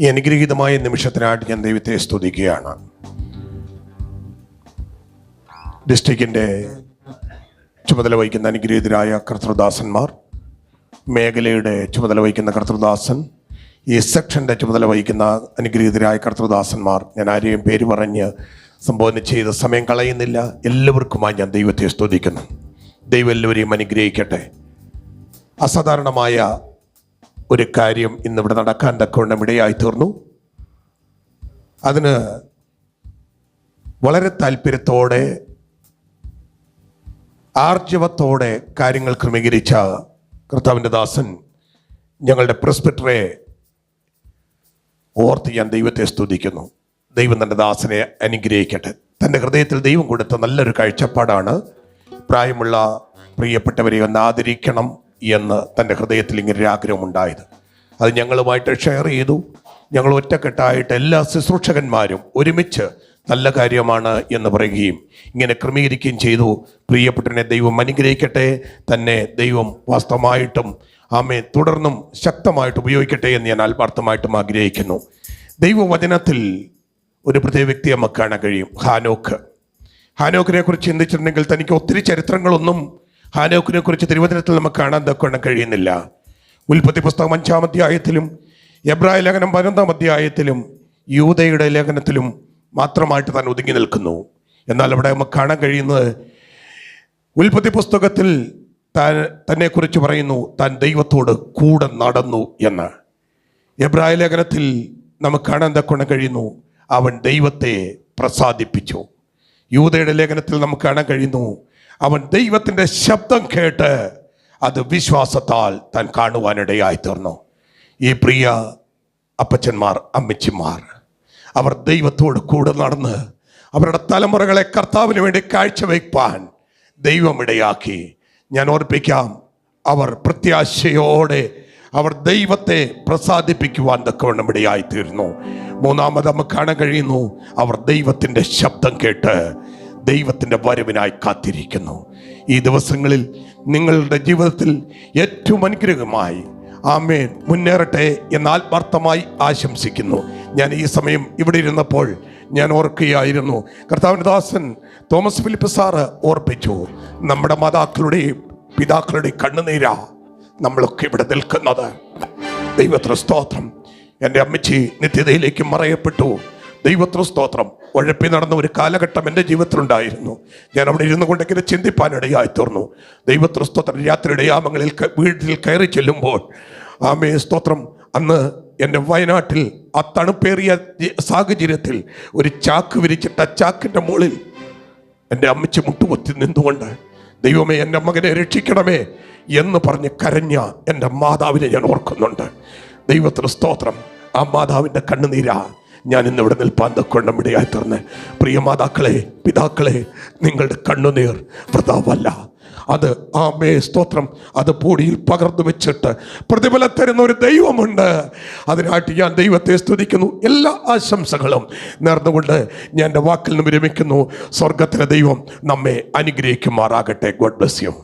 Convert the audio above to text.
ഈ അനുഗ്രഹീതമായ നിമിഷത്തിനായിട്ട് ഞാൻ ദൈവത്തെ സ്തുതിക്കുകയാണ്. ഡിസ്ട്രിക്റ്റിന്റെ ചുമതല വഹിക്കുന്ന അനുഗ്രഹീതരായ കർത്തൃദാസന്മാർ മേഖലയുടെ ചുമതല വഹിക്കുന്ന കർത്തൃദാസൻ ഈ സെക്ഷന്റെ ചുമതല വഹിക്കുന്ന അനുഗ്രഹീതരായ കർത്തൃദാസന്മാർ ഞാൻ ആരെയും പേര് പറഞ്ഞ് സംബോധന ചെയ്ത് സമയം കളയുന്നില്ല. എല്ലാവർക്കുമായി ഞാൻ ദൈവത്തെ സ്തുതിക്കുന്നു. ദൈവം എല്ലാവരെയും അനുഗ്രഹിക്കട്ടെ. അസാധാരണമായ ഒരു കാര്യം ഇന്നിവിടെ നടക്കാൻ തക്കവണ്ണം ഇടയായി തീർന്നു അതിന് വളരെ താല്പര്യത്തോടെ ആർജവത്തോടെ കാര്യങ്ങൾ ക്രമീകരിച്ച കർത്താവിന്റെ ദാസൻ ഞങ്ങളുടെ പ്രസ്പെക്ടറെ ഓർത്ത് ഞാൻ ദൈവത്തെ സ്തുതിക്കുന്നു. ദൈവം തന്റെ ദാസനെ അനുഗ്രഹിക്കട്ടെ. തന്റെ ഹൃദയത്തിൽ ദൈവം കൊടുത്ത നല്ലൊരു കാഴ്ചപ്പാടാണ് പ്രായമുള്ള പ്രിയപ്പെട്ടവരെ ഒന്ന് ആദരിക്കണം. എന്ന് തന്റെ ഹൃദയത്തിൽ ഇങ്ങനെ ഒരു ആഗ്രഹമുണ്ടായത്. അത് ഞങ്ങളുമായിട്ട് ഷെയർ ചെയ്തു. ഞങ്ങൾ ഒറ്റക്കെട്ടായിട്ട് എല്ലാ ശുശ്രൂഷകന്മാരും ഒരുമിച്ച് നല്ല കാര്യമാണ് എന്ന് പറയുകയും ഇങ്ങനെ ക്രമീകരിക്കുകയും ചെയ്തു. പ്രിയപ്പെട്ടനെ ദൈവം അനുഗ്രഹിക്കട്ടെ. തന്നെ ദൈവം വാസ്തവമായിട്ടും ആമെ തുടർന്നും ശക്തമായിട്ട് ഉപയോഗിക്കട്ടെ എന്ന് ഞാൻ ആത്മാർത്ഥമായിട്ടും ആഗ്രഹിക്കുന്നു. ദൈവവചനത്തിൽ ഒരു പ്രത്യേക വ്യക്തി നമുക്ക് കാണാൻ കഴിയും. ഹാനോക്ക്. ഹാനോക്കിനെ കുറിച്ച് ചിന്തിച്ചിട്ടുണ്ടെങ്കിൽ തനിക്ക് ഒത്തിരി ചരിത്രങ്ങളൊന്നും ഹാനോക്കിനെ കുറിച്ച് തിരുവചനത്തിൽ നമുക്ക് കാണാൻ തക്കണം കഴിയുന്നില്ല. ഉൽപ്പത്തി പുസ്തകം അഞ്ചാം അധ്യായത്തിലും എബ്രായ ലേഖനം പതിനൊന്നാം അധ്യായത്തിലും യൂതയുടെ ലേഖനത്തിലും മാത്രമായിട്ട് താൻ ഒതുങ്ങി നിൽക്കുന്നു. എന്നാൽ അവിടെ നമുക്ക് കാണാൻ കഴിയുന്നത് ഉൽപ്പത്തി പുസ്തകത്തിൽ താൻ തന്നെക്കുറിച്ച് പറയുന്നു താൻ ദൈവത്തോട് കൂടെ നടന്നു എന്ന്. എബ്രായ ലേഖനത്തിൽ നമുക്ക് കാണാൻ തക്കണം കഴിയുന്നു അവൻ ദൈവത്തെ പ്രസാദിപ്പിച്ചു. യൂതയുടെ ലേഖനത്തിൽ നമുക്ക് കാണാൻ കഴിയുന്നു അവൻ ദൈവത്തിന്റെ ശബ്ദം കേട്ട് അത് വിശ്വാസത്താൽ താൻ കാണുവാനിടയായി തീർന്നു. ഈ പ്രിയ അപ്പച്ചന്മാർ അമ്മച്ചിമാർ അവർ ദൈവത്തോട് കൂടെ നടന്ന് അവരുടെ തലമുറകളെ കർത്താവിന് വേണ്ടി കാഴ്ചവെപ്പാൻ ദൈവം ഇടയാക്കി. ഞാൻ ഓർപ്പിക്കാം അവർ പ്രത്യാശയോടെ അവർ ദൈവത്തെ പ്രസാദിപ്പിക്കുവാൻ തക്കവണ്ണം ഇടയായിത്തീരുന്നു മൂന്നാമത് നമുക്ക് കാണാൻ കഴിയുന്നു അവർ ദൈവത്തിന്റെ ശബ്ദം കേട്ട് ദൈവത്തിന്റെ വരവിനായി കാത്തിരിക്കുന്നു. ഈ ദിവസങ്ങളിൽ നിങ്ങളുടെ ജീവിതത്തിൽ ഏറ്റവും അനുഗ്രഹമായി ആമേൻ മുന്നേറട്ടെ എന്ന് ആത്മാർത്ഥമായി ആശംസിക്കുന്നു. ഞാൻ ഈ സമയം ഇവിടെ ഇരുന്നപ്പോൾ ഞാൻ ഓർക്കുകയായിരുന്നു കർത്താവിന്റെ ദാസൻ തോമസ് ഫിലിപ്പ് സാറ് ഓർപ്പിച്ചു നമ്മുടെ മാതാക്കളുടെയും പിതാക്കളുടെയും കണ്ണുനീരാ നമ്മളൊക്കെ ഇവിടെ നിൽക്കുന്നത്. ദൈവത്തിന് സ്തോത്രം. എന്റെ അമ്മച്ചി നിത്യതയിലേക്ക് മറയപ്പെട്ടു. ദൈവത്തിന് സ്തോത്രം ഉഴപ്പി നടന്ന ഒരു കാലഘട്ടം എന്റെ ജീവിതത്തിലുണ്ടായിരുന്നു. ഞാൻ അവിടെ ഇരുന്നു കൊണ്ടെങ്കിലും ചിന്തിപ്പാനിടയായി തീർന്നു ദൈവത്തിന് സ്തോത്രം രാത്രിയുടെ യാമങ്ങളിൽ വീട്ടിൽ കയറി ചെല്ലുമ്പോൾ ആമേ സ്തോത്രം. അന്ന് എന്റെ വയനാട്ടിൽ ആ തണുപ്പേറിയ സാഹചര്യത്തിൽ ഒരു ചാക്ക് വിരിച്ചിട്ട് ആ ചാക്കിന്റെ മുകളിൽ എന്റെ അമ്മച്ചി മുട്ടുപൊത്തി നിന്നുകൊണ്ട് ദൈവമേ എന്റെ മകനെ രക്ഷിക്കണമേ എന്ന് പറഞ്ഞ് കരഞ്ഞ എന്റെ മാതാവിനെ ഞാൻ ഓർക്കുന്നുണ്ട്. ദൈവത്തിന് സ്തോത്രം. ആ മാതാവിന്റെ കണ്ണുനീരാ. ഞാൻ ഇന്ന് ഇവിടെ നിൽപ്പാൻ തക്കൊണ്ടം ഇടയായി തീർന്ന്. പ്രിയ മാതാക്കളെ പിതാക്കളെ നിങ്ങളുടെ കണ്ണുനീർ പ്രതാവല്ല അത് ആമേ സ്തോത്രം. അത് പൂടിയിൽ പകർന്നു വെച്ചിട്ട് പ്രതിഫലം തരുന്ന ഒരു ദൈവമുണ്ട്. അതിനായിട്ട് ഞാൻ ദൈവത്തെ സ്തുതിക്കുന്നു. എല്ലാ ആശംസകളും നേർന്നുകൊണ്ട് ഞാൻ എന്റെ വാക്കിൽ നിന്ന് വിരമിക്കുന്നു. സ്വർഗത്തിലെ ദൈവം നമ്മെ അനുഗ്രഹിക്കുമാറാകട്ടെ. God bless you